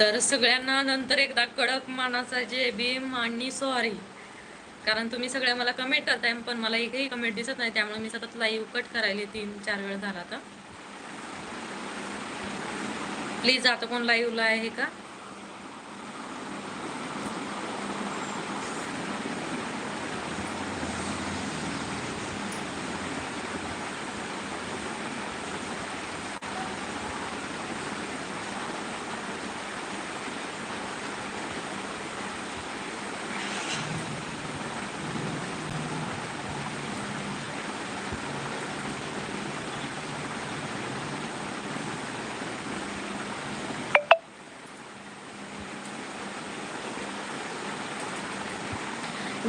तर सगळ्यांना नंतर एकदा कडक मानाचा जे भीम आणि सॉरी कारण तुम्ही सगळ्या मला कमेंट करताय पण मला एकही कमेंट दिसत नाही त्यामुळे मी सतत लाईव्ह कट करायला तीन चार वेळ झाला तर प्लीज आता कोण लाईव्हला आहे का?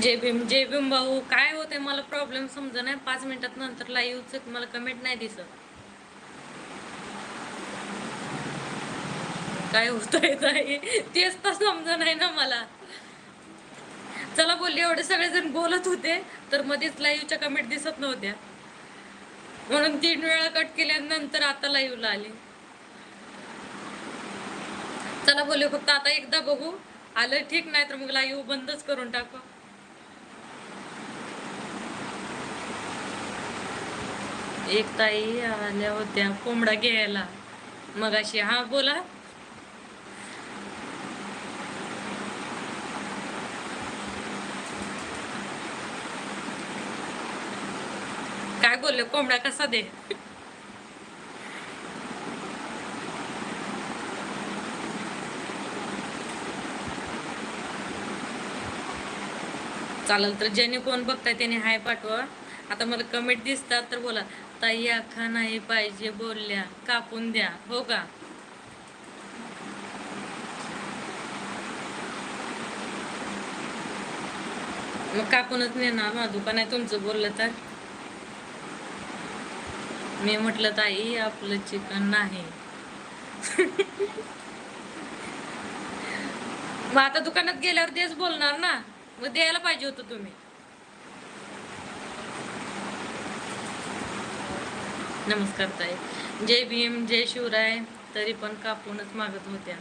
जय भीम जय भीम भाऊ काय होते मला प्रॉब्लेम समजा नाही. पाच मिनिटात नंतर लाईव्हच मला कमेंट नाही दिसत. काय होतंय ताई? तेच तर समजा नाही ना मला. चला बोलले एवढे सगळेजण बोलत होते तर मध्येच लाईव्हच्या कमेंट दिसत नव्हत्या. म्हणून तीन वेळा कट केल्यानंतर आता लाईव्हला आले. चला बोलले फक्त आता एकदा बघू. आलं ठीक नाही तर मग लाईव्ह बंदच करून टाकू. एक ताई आल्या होत्या कोंबडा घ्यायला. मग अशी हा बोला. काय बोलले? कोंबडा कसा दे? चालेल तर ज्याने कोण बघताय त्याने हाय पाठवा. आता मला कमेंट दिसतात तर बोला. ताई अख्खा नाही पाहिजे बोलल्या कापून द्या हो का? मग कापूनच नेणार ना दुकान आहे तुमचं बोललं तर? मी म्हटलं ताई आपलं चिकन नाही. मग आता दुकानात गेल्यावर तेच बोलणार ना? मग द्यायला पाहिजे होतं तुम्ही. नमस्कार ताई. जय भीम जय शिवराय. तरी पण कापूनच मागत होत्या.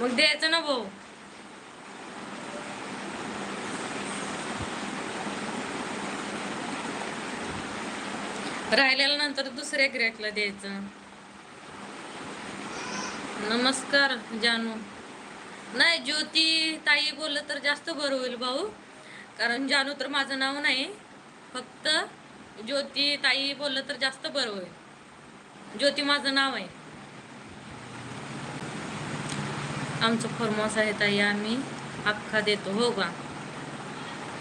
मग द्यायचं ना भाऊ? राहिलेल्या नंतर दुसऱ्या ग्रॅकला द्यायचं. नमस्कार जानू. नाही ज्योती ताई बोललं तर जास्त बरं होईल भाऊ. कारण जानू तर माझं नाव नाही. फक्त ज्योती ताई बोललं तर जास्त बरं होईल. ज्योती माझं नाव आहे. आमचं फॉर्मस आहे ताई आम्ही अख्खा देतो. हो का?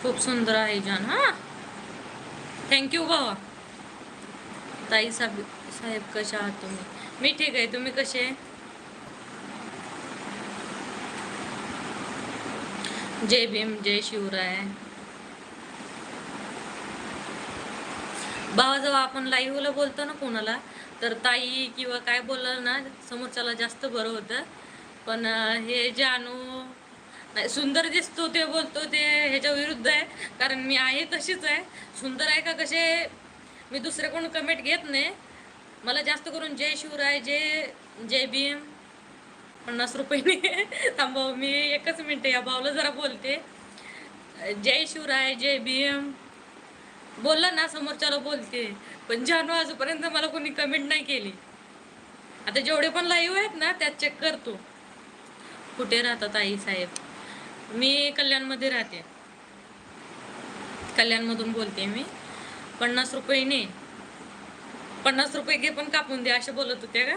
खूप सुंदर आहे जान. हा? थँक्यू भावा. ताई साहेब साहेब कशा आहात तुम्ही? मी ठीक आहे. तुम्ही कसे जय भीम जय शिवराय. भावा जेव्हा आपण लाईव्हला बोलतो ना कोणाला तर ताई किंवा काय बोललं ना समोरच्याला जास्त बरं होतं. पण हे जानू नाही सुंदर दिसतो ते बोलतो ते ह्याच्या विरुद्ध आहे. कारण मी आहे तशीच आहे. सुंदर आहे का कसे मी दुसरे कोण कमेंट घेत नाही. मला जास्त करून जय शिवराय जय जय भीम पन्नास रुपयेने. थांबव मी एकच मिनटं या भाऊला जरा बोलते. जय शिवराय जय भीम. बोललं ना समोरच्याला बोलते. पण जानू आजपर्यंत मला कोणी कमेंट नाही केली. आता जेवढे पण लाईव्ह आहेत ना त्यात चेक करतो. कुठे राहतात आई साहेब? मी कल्याणमध्ये राहते. कल्याणमधून बोलते मी. पन्नास रुपयेने पन्नास रुपये घे पण कापून दे असे बोलत होते का?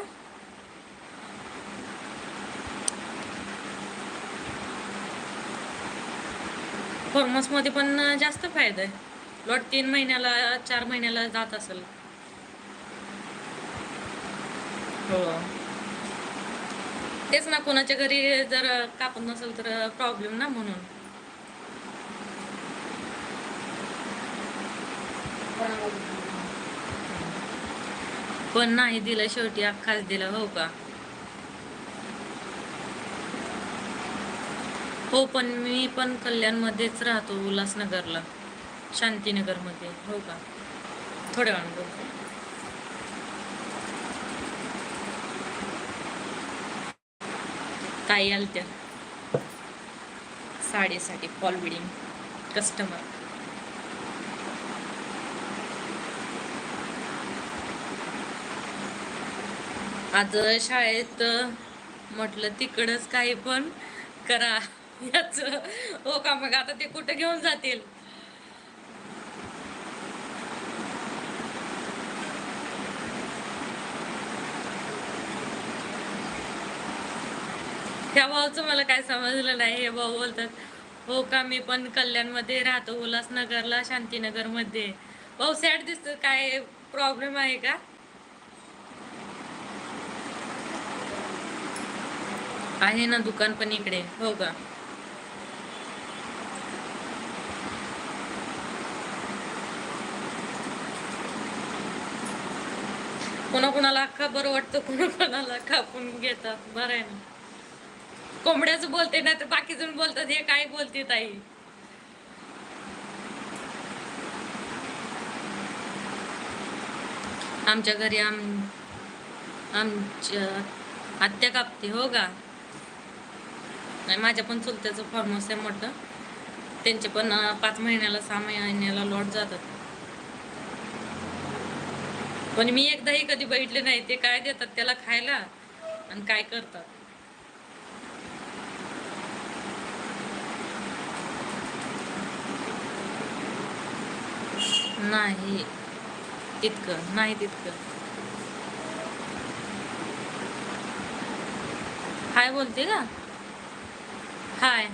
फॉर्मसमध्ये पण जास्त फायदा आहे. लॉट तीन महिन्याला चार महिन्याला जात असेल. हो. तेच ना कोणाच्या घरी जर कापत नसेल तर प्रॉब्लेम ना म्हणून. पण नाही दिलं शेवटी अख्खाच दिला हो का? हो पण मी पण कल्याणमध्येच राहतो उल्हासनगरला. शांतीनगरमध्ये. हो का? थोड्या वेळानं बोलतो ताई आलत्या साडीसाठी फॉल बिडिंग. कस्टमर आज शाळेत म्हटलं तिकडच काही पण करा. याच हो का? मग आता ते कुठं घेऊन जातील? त्या भाऊचं मला काय समजलं नाही हे भाऊ बोलतात हो का मी पण कल्याणमध्ये राहतो उल्हासनगरला शांतीनगरमध्ये. भाऊ सॅड दिसत काय प्रॉब्लेम आहे का? आहे ना दुकान पण इकडे हो का? कोणाकोणाला अख्खा बरं वाटतं कोणाकोणाला कापून घेतात बरं आहे ना. कोंबड्याच बोलते नाही तर बाकी जण बोलतात हे काय बोलते ताई? आमच्या घरी आम आमच्या आत्या कापते हो का? नाही माझ्या पण चुलत्याचं फार्मस आहे मोठं. त्यांचे पण पाच महिन्याला सहा महिन्याला लॉट जातात. पण मी एकदाही कधी बघितले नाही ते काय देतात त्याला खायला आणि काय करतात? नाही. तितकं नाही तितकं. हाय बोलते का? हाय.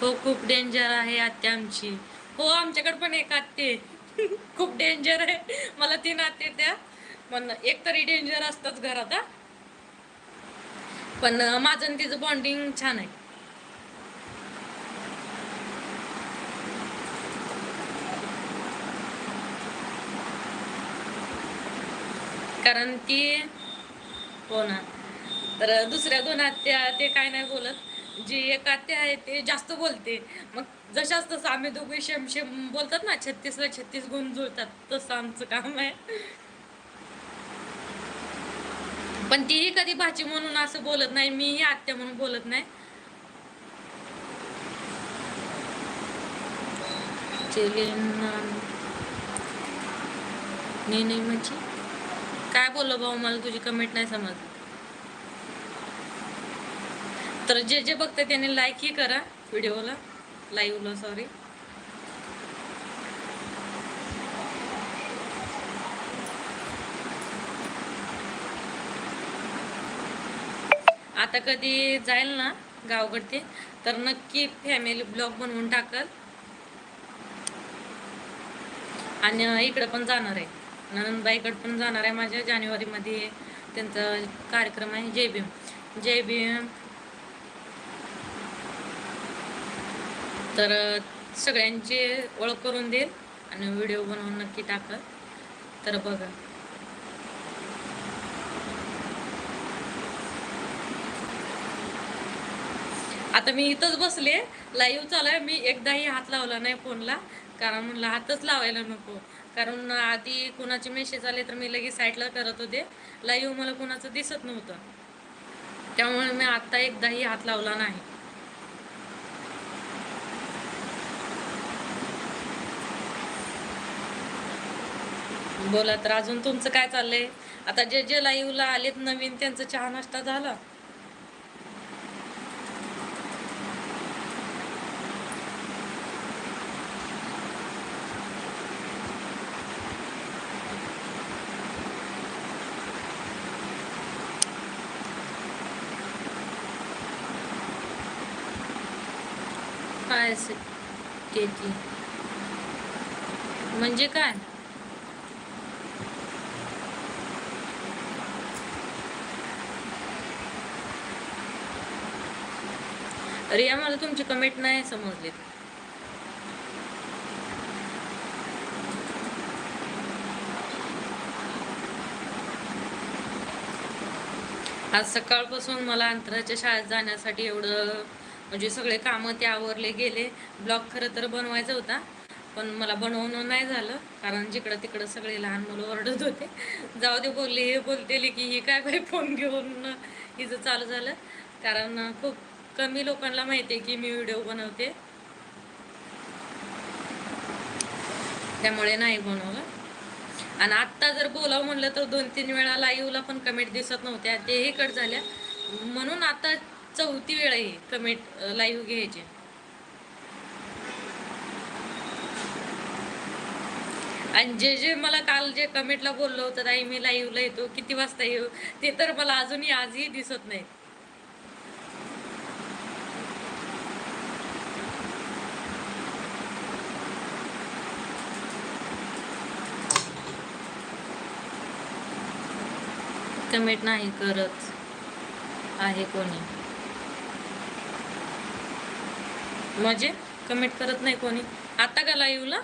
हो खूप डेंजर आहे आत्या आमची. हो आमच्याकडे पण एक आत्ते खूप डेंजर आहे. मला तीन आत्ते त्या. पण एक तरी डेंजर असतंच घरात पण माझं तिचं बॉन्डिंग छान आहे. कारण ती हो ना. तर दुसऱ्या दोन आत्या ते काय नाही बोलत. जी एक आत्या आहे ते जास्त बोलते. मग जशाच तसं आम्ही दोघे शेम शेम बोलतात ना छत्तीसला छत्तीस गुण जुळतात. तसं आमचं काम आहे. पण तीही कधी भाची म्हणून असं बोलत नाही मीही आत्या म्हणून बोलत नाही. चेलेना नाही नाही म्हणजे काय बोललो भाऊ मला तुझी कमेंट नाही समज. तर जे जे बघते त्याने लाईक ही करा व्हिडिओला लाईव्हला सॉरी आता कधी जाईल ना गावकडते तर नक्की फॅमिली ब्लॉग बनवून टाकल. आणि इकडं पण जाणार आहे. ननंदबाईकडं पण जाणार आहे माझ्या जानेवारीमध्ये. त्यांचा कार्यक्रम आहे जय भीम. जय भीम. तर सगळ्यांची ओळख करून देईल आणि व्हिडिओ बनवून नक्की टाकल तर बघा. आता मी इथंच बसले. लाईव्ह चालू आहे. मी एकदाही हात लावला नाही फोनला. कारण म्हणलं हातच लावायला नको. कारण आधी कुणाचे मेसेज आले तर मी लगेच साईडला करत होते. लाईव्ह मला कुणाचं दिसत नव्हतं. त्यामुळे मी आत्ता एकदाही हात लावला नाही. बोला तर अजून तुमचं काय चाललंय? आता जे जे लाईव्हला आलेत नवीन त्यांचं चहा नाश्ता झाला? काय असेल? ती म्हणजे काय? रिया मला तुमची कमेंट नाही समजली. आज सकाळपासून मला अंतराच्या शाळेत जाण्यासाठी एवढं म्हणजे सगळे कामं ते आवरले गेले. ब्लॉग खरं तर बनवायचा होता पण मला बनवणं नाही झालं. कारण जिकडं तिकडं सगळे लहान मुलं ओरडत होते. जाऊ दे बोलले हे बोलतेले की ही काय काय फोन घेऊन हिचं चालू झालं? कारण खूप कमी लोकांना माहिती आहे की मी व्हिडिओ बनवते. त्यामुळे नाही बनवलं. आणि आत्ता जर बोलावं म्हणलं तर दोन तीन वेळा लाईव्हला पण कमेंट दिसत नव्हत्या. तेही कट झाल्या. म्हणून आता चौथी वेळ आहे कमेंट लाईव्ह घ्यायची. आणि जे जे मला काल जे कमेंटला बोललो होतं आई मी लाईव्हला येतो किती वाजता येऊ? ते तर मला अजूनही आजही दिसत नाही कमेंट नाही करत आहे कोणी. म्हणजे कमेंट करत नाही कोणी. आता का लाईव्हला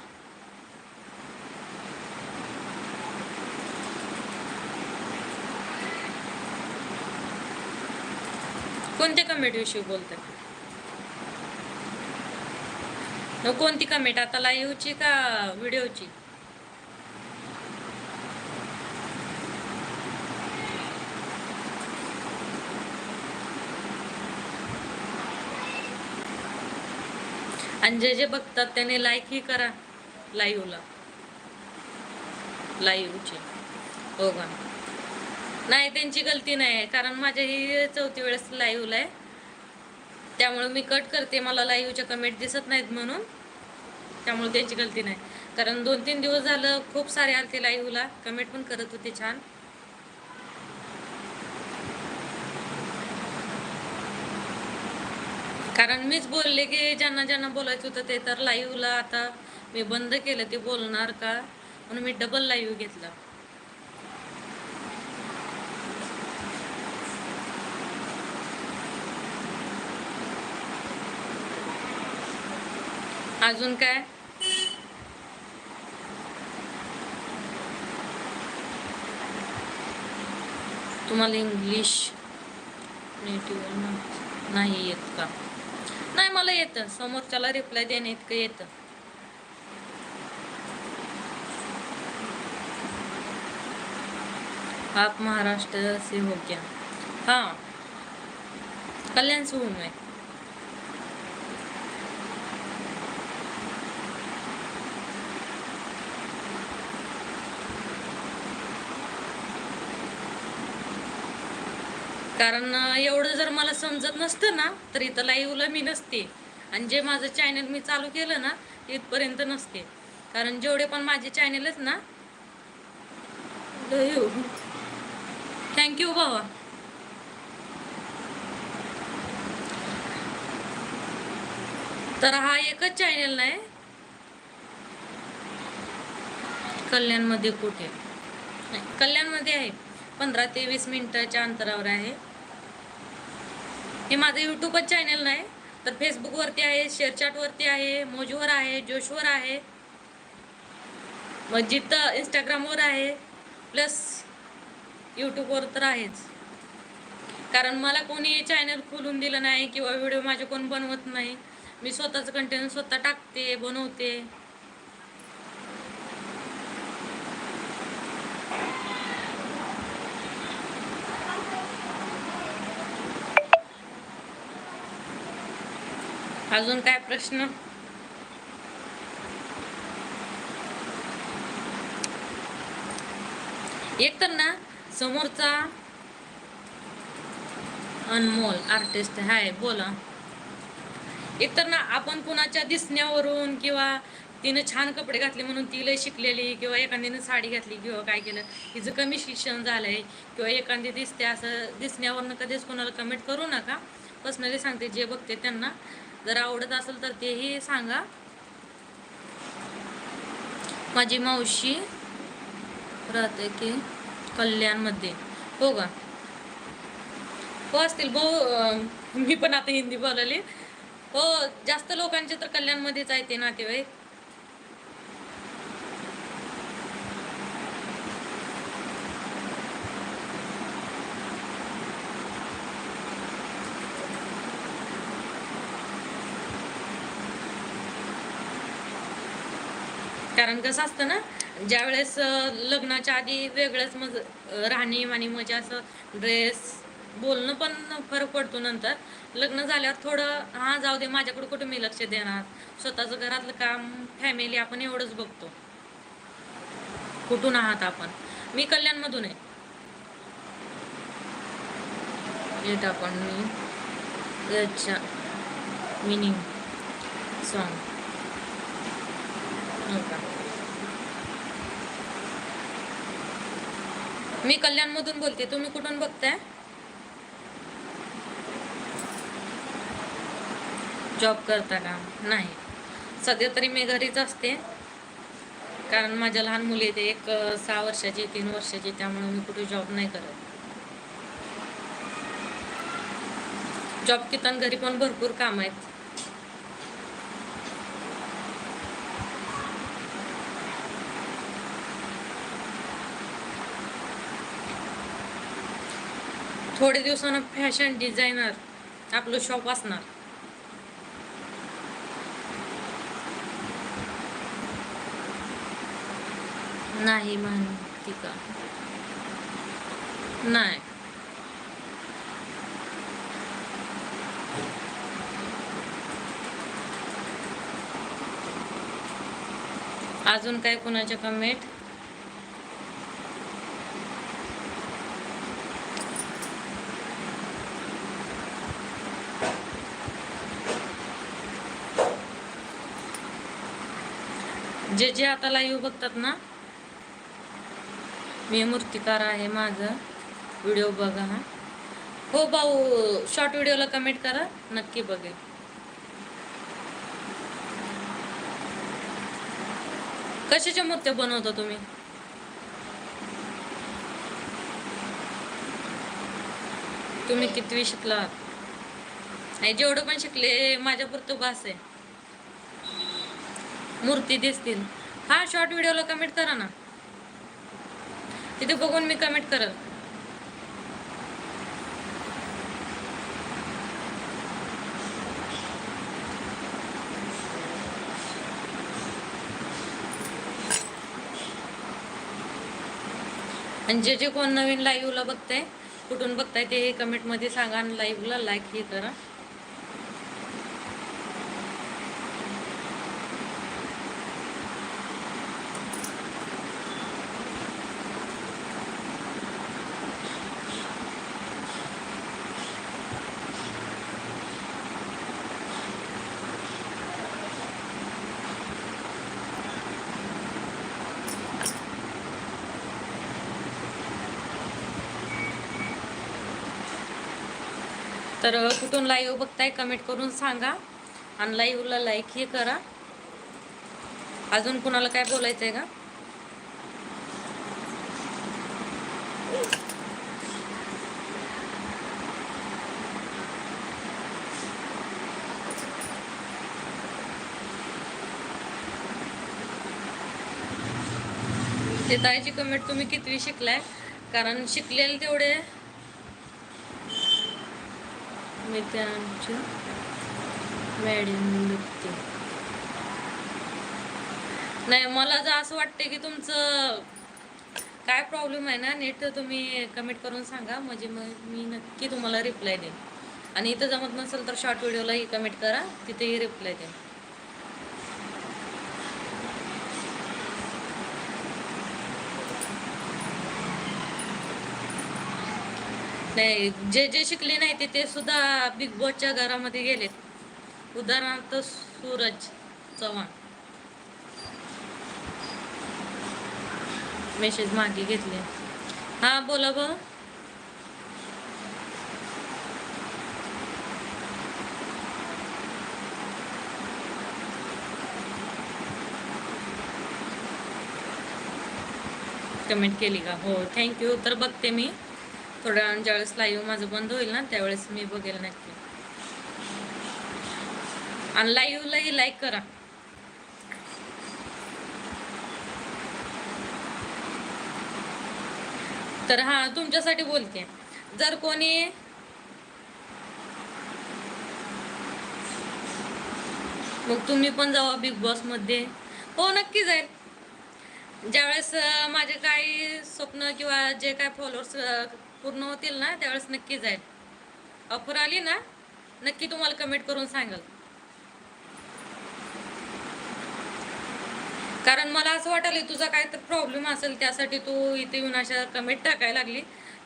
कोणत्या कमेंट विषयी बोलतात कोणती कमेंट आता लाईव्हची का व्हिडिओची आणि जे जे बघतात त्याने लाईक ही करा. लाईव्हला लाईव्हची हो का? नाही त्यांची गलती नाही आहे कारण माझ्या ही चौथी वेळेस लाईव्हला आहे. त्यामुळे मी कट करते. मला लाईव्हच्या कमेंट दिसत नाहीत म्हणून. त्यामुळे त्यांची गलती नाही. कारण दोन तीन दिवस झालं खूप सारे आलते लाईव्हला कमेंट पण करत होते छान. कारण मीच बोलले की ज्यांना ज्यांना बोलायचं होतं ते तर लाईव्हला आता मी बंद केलं ते बोलणार का? म्हणून मी डबल लाईव्ह घेतला. अजून काय? तुम्हाला इंग्लिश नेटिव्ह नाही येत का? नाही मला येतं. समोरच्याला रिप्लाय देणे इतकं येतं. आप महाराष्ट्र से हो क्या? हाँ. कल्याण से हूँ मैं. कारण एवढं जर मला समजत नसतं ना तर इथं लाईव्हला मी नसते. आणि जे माझं चॅनल मी चालू केलं ना इथपर्यंत नसते. कारण जेवढे पण माझे चॅनलच ना थँक्यू बाबा हो. तर हा एकच चॅनल नाही. कल्याणमध्ये कुठे? नाही कल्याणमध्ये आहे. पंधरा ते वीस मिनिटाच्या अंतरावर आहे. हे माझं यूट्यूबच चॅनल नाही तर फेसबुकवरती आहे शेअरचॅटवरती आहे मोजवर आहे जोशवर आहे. मग जिथं इंस्टाग्रामवर आहे प्लस यूट्यूबवर तर आहेच. कारण मला कोणी चॅनल खोलून दिलं नाही किंवा व्हिडिओ माझे कोण बनवत नाही. मी स्वतःचं कंटेंट स्वतः टाकते बनवते. अजून काय प्रश्न? एक तर ना समोरचा अनमोल आर्टिस्ट हाय बोला. एक तर ना आपण कुणाच्या दिसण्यावरून किंवा तिनं छान कपडे घातले म्हणून ती लय शिकलेली किंवा एखाद्यानं साडी घातली किंवा काय केलं तिचं कमी शिक्षण झालंय किंवा एखादी दिसते असं दिसण्यावरनं कधीच कोणाला कमेंट करू नका. पर्सनली सांगते जे बघते त्यांना जर आवडत असेल तर तेही सांगा. माझी मावशी राहते की कल्याणमध्ये. हो का? हो असतील. भाऊ मी पण आता हिंदी बोलायली. हो जास्त लोकांचे तर कल्याणमध्येच आहे ते नातेवाईक. कारण कसं असतं ना ज्यावेळेस लग्नाच्या आधी वेगळंच मग राहणी आणि म्हणजे असं ड्रेस बोलणं पण फरक पडतो नंतर. लग्न झाल्यावर थोडं हां जाऊ दे माझ्याकडे कुठं मी लक्ष देणार? स्वतःचं घरातलं काम फॅमिली आपण एवढंच बघतो. कुठून आहात आपण? मी कल्याणमधून आहे. येत आपण मी. अच्छा मिनिंग सॉन्ग हो का मी कल्याणमधून बोलते. तुम्ही कुठून बघताय? जॉब करता का नाही. सध्या तरी मी घरीच असते. कारण माझ्या लहान मुली आहेत. एक सहा वर्षाची तीन वर्षाची. त्यामुळे मी कुठे जॉब नाही करत. जॉब कितन घरी पण भरपूर काम आहेत. थोडे दिवसानं फॅशन डिझायनर आपलं शॉप असणार. नाही माहिती का? नाही. अजून काय कुणाच्या कमेंट जे जे आता लाईव्ह बघतात ना मी मूर्तिकार आहे माझं. व्हिडिओ बघा हा. हो भाऊ शॉर्ट व्हिडिओला कमेंट करा नक्की बघेल कशाच्या मूर्त्या बनवता तुम्ही? तुम्ही कितवी शिकला नाही जेवढं पण शिकले माझ्यापुरतं भास आहे. मूर्ती दिसतील. हा शॉर्ट व्हिडिओला कमेंट करा ना. तिथे बघून मी कमेंट करल. आणि जे जे कोण नवीन लाईव्हला बघताय कुठून बघताय ते कमेंटमध्ये सांगा आणि लाईव्हला लाईक हे करा. तर कुठून लाईव्ह बघताय कमेंट करून सांगा. आणि लाईव्हला लाईक हे करा. अजून कुणाला काय बोलायचं आहे का? ते ताईची कमेंट तुम्ही कितवी शिकलाय? कारण शिकलेले तेवढे मी त्यांची मॅडम बघते नाही मला जर असं वाटते की तुमचं काय प्रॉब्लेम आहे ना नीट तुम्ही कमेंट करून सांगा. म्हणजे मग मी नक्की तुम्हाला रिप्लाय देईन. आणि इथं जमत नसेल तर शॉर्ट व्हिडिओलाही कमेंट करा. तिथेही रिप्लाय देईन. नाही जे जे शिकले नाही ते ते सुद्धा बिग बॉसच्या घरामध्ये गेलेत. उदाहरणार्थ सूरज चव्हाण. मेसेज मागे घेतले. हा बोला ब कमेंट केली का? हो थँक्यू तर बघते मी. थोड्या वेळानं ज्यावेळेस लाईव्ह माझं बंद होईल ना त्यावेळेस मी बघेल नक्की. आणि लाईव्हलाही लाईक करा. तर हा तुमच्यासाठी बोलते. जर कोणी मग तुम्ही पण जावा बिग बॉसमध्ये. हो नक्की जाईल ज्यावेळेस माझे काही स्वप्न किंवा जे काय फॉलोअर्स पूर्ण होतील ना त्यावेळेस नक्की जाईल ऑफर आली ना नक्की तुम्हाला कमेंट करून सांगाल. कारण मला असं वाटलं तुझा काय तर प्रॉब्लेम असेल त्यासाठी तू इथे येऊन अशा कमेंट टाकायला लागली.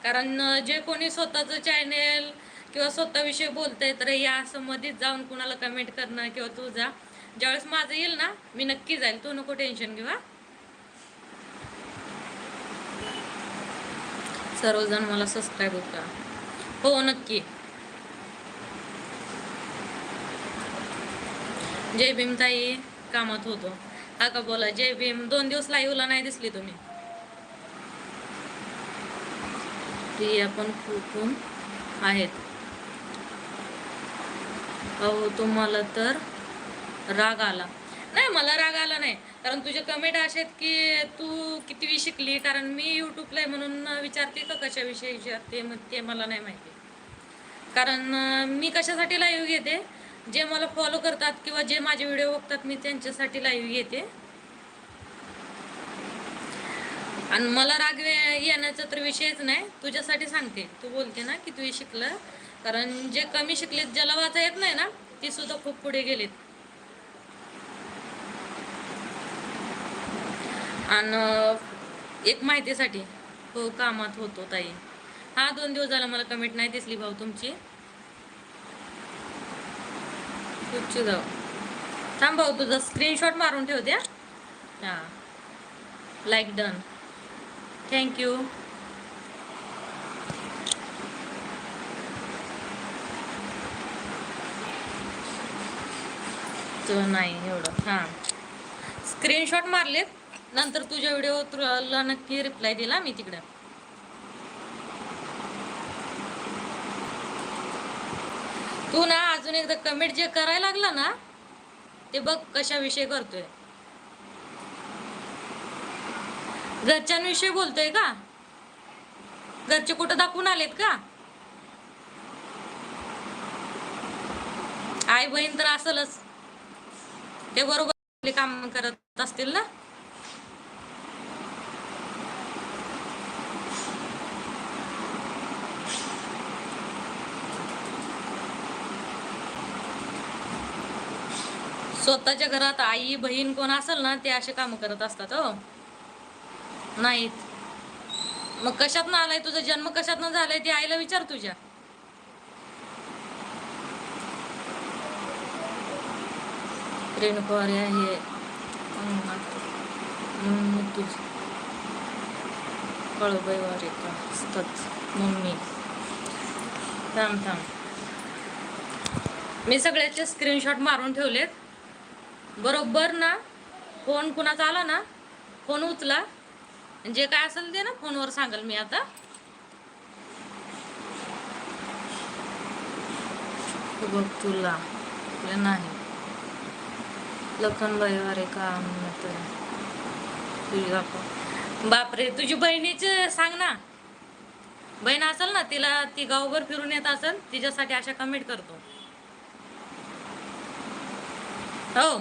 कारण जे कोणी स्वतःचं चॅनेल किंवा स्वतःविषयी बोलतंय तर या असं मध्येच जाऊन कुणाला कमेंट करणं किंवा तू जा. ज्यावेळेस माझं येईल ना मी नक्की जाईल. तू नको टेन्शन घेऊ सर्वजण मला सबस्क्राईब करा. हो नक्की. जय भीम ताई कामात होतो. हा का बोला जय भीम दोन दिवस लाईव्हला नाही दिसली तुम्ही? प्रिया पण खूप आहेत. अहो तुम्हाला तर राग आला. नाही मला राग आला नाही. कारण तुझे कमेंट असे आहेत की तू किती शिकली? कारण मी यूट्यूबला आहे म्हणून विचारते का कशाविषयी विचारते? मग ते मला नाही माहिती. कारण मी कशासाठी लाईव्ह घेते? जे मला फॉलो करतात किंवा जे माझे व्हिडिओ बघतात मी त्यांच्यासाठी लाईव्ह घेते. आणि मला राग येण्याचा तर विषयच नाही. तुझ्यासाठी सांगते. तू बोलते ना की तू शिकलं. कारण जे कमी शिकलेत ज्याला वाचा येत नाही ना ती सुद्धा खूप पुढे गेलेत. आणि एक माहितीसाठी. हो कामात होतो ताई. हा दोन दिवस झाला मला कमेंट नाही दिसली भाऊ तुमची. कुठची जाऊ. थांब भाऊ तुझा स्क्रीनशॉट मारून ठेवते द्या. हां. लाईक डन थँक्यू तर नाही एवढं. हां. स्क्रीनशॉट मारलेत. नंतर तुझ्या व्हिडिओ तुला नक्की रिप्लाय दिला मी तिकडे. तू ना अजून एकदा कमेंट जे करायला लागला ना ते बघ कशाविषयी करतोय. घरच्यांविषयी बोलतोय का? घरचे कुठं दाखवून आलेत का? आई बहीण तर असलच. ते बरोबर आपले काम करत असतील ना? स्वतःच्या घरात आई बहीण कोण असेल ना ते असे काम करत असतात हो. नाहीत. मग कशात ना आलाय तुझा जन्म? कशात ना झालाय ते आईला विचार तुझ्या. रेणुकुमारी आहे तुझ का असतात मम्मी. थांब थांब. मी सगळ्याचे स्क्रीनशॉट मारून ठेवलेत. बरोबर ना? फोन कुणाचा आला ना? फोन उचला. जे काय असेल ते ना फोनवर सांगाल मी आता. बघ तुला. नाही. लखनबाई अरे का तुझी बापरे तुझी बहिणीचे सांग ना. बहीण असेल ना तिला ती गावभर फिरून येत असेल तिच्यासाठी अशा कमेंट करतो. हो.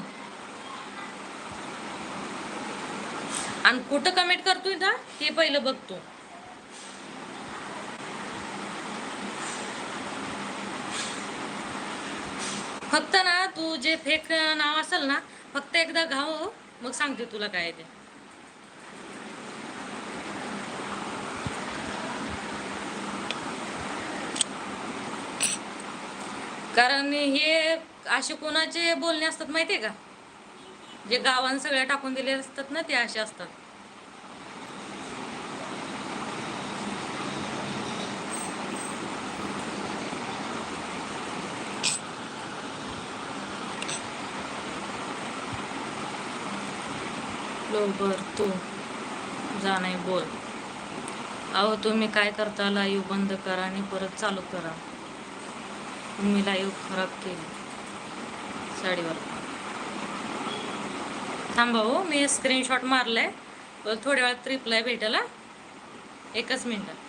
आणि कुठं कमेंट करतोय ना ते पहिलं बघतो. फक्त ना तू जे फेक नाव असेल ना फक्त एकदा घाव मग सांगते तुला काय ते. कारण हे असे कोणाचे बोलणे असतात माहितीये का? जे गावान सगळ्या टाकून दिले असतात ना ते असे असतात. बरोबर तू. जा नाही बोल. अहो तुम्ही काय करता? लाईव्ह बंद करा आणि परत चालू करा. तुम्ही लाईव्ह खराब केली. साडीवर. थांबा हो मी स्क्रीनशॉट मारलाय थोड्या वेळात ट्रिपला भेटेल हा. एकच मिनटं